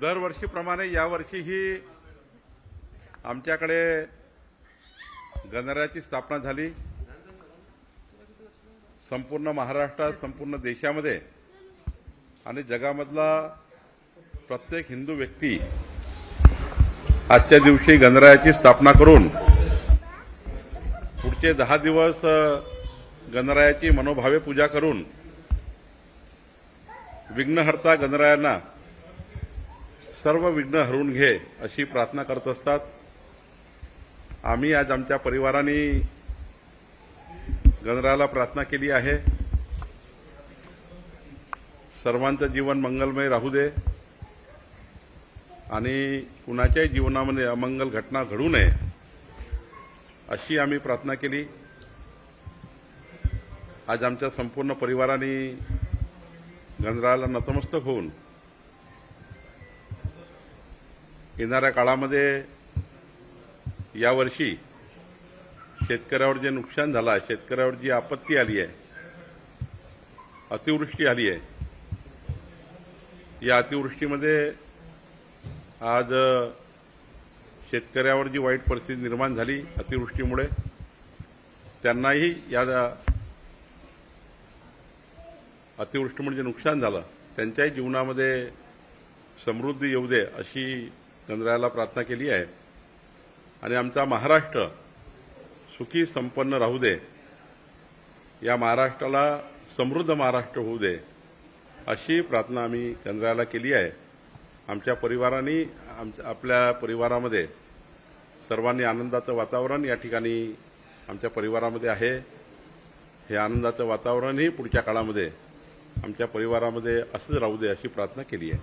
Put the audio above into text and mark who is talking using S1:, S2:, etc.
S1: दरवर्षीप्रमाणे यावर्षीही आमच्याकडे गणरायाची स्थापना झाली. संपूर्ण महाराष्ट्रात संपूर्ण देशामध्ये आणि जगामधला प्रत्येक हिंदू व्यक्ती आजच्या दिवशी गणरायाची स्थापना करून पुढचे दहा दिवस गणरायाची मनोभावे पूजा करून विघ्नहर्ता गणरायांना सर्व विघ्न हरवून घे अशी प्रार्थना करत असतात. आम्ही आज आमच्या परिवाराने गणराला प्रार्थना केली आहे. सर्वांचं जीवन मंगलमय राहू दे. आणि कुणाच्याही जीवनामध्ये अमंगल घटना घडू नये अशी आम्ही प्रार्थना केली. आज आमच्या संपूर्ण परिवाराने गणरायाला नतमस्तक होऊन येणाऱ्या काळामध्ये यावर्षी शेतकऱ्यावर जे नुकसान झालं आहे शेतकऱ्यावर जी आपत्ती आली आहे अतिवृष्टी आली आहे या अतिवृष्टीमध्ये आज शेतकऱ्यावर जी वाईट परिस्थिती निर्माण झाली अतिवृष्टीमुळे त्यांनाही या अतिवृष्टीमुळे जे नुकसान झालं त्यांच्याही जीवनामध्ये समृद्धी येऊ दे अशी गणरायाला प्रार्थना केली आहे. आणि आमचा महाराष्ट्र सुखी संपन्न राहू दे. या महाराष्ट्राला समृद्ध महाराष्ट्र होऊ दे अशी प्रार्थना आम्ही गणरायाला केली आहे. आमच्या परिवाराने आमच्या आपल्या परिवारामध्ये सर्वांनी आनंदाचं वातावरण या ठिकाणी आमच्या परिवारामध्ये आहे. हे आनंदाचं वातावरणही पुढच्या काळामध्ये आमच्या परिवारामध्ये असंच राहू दे अशी प्रार्थना केली आहे.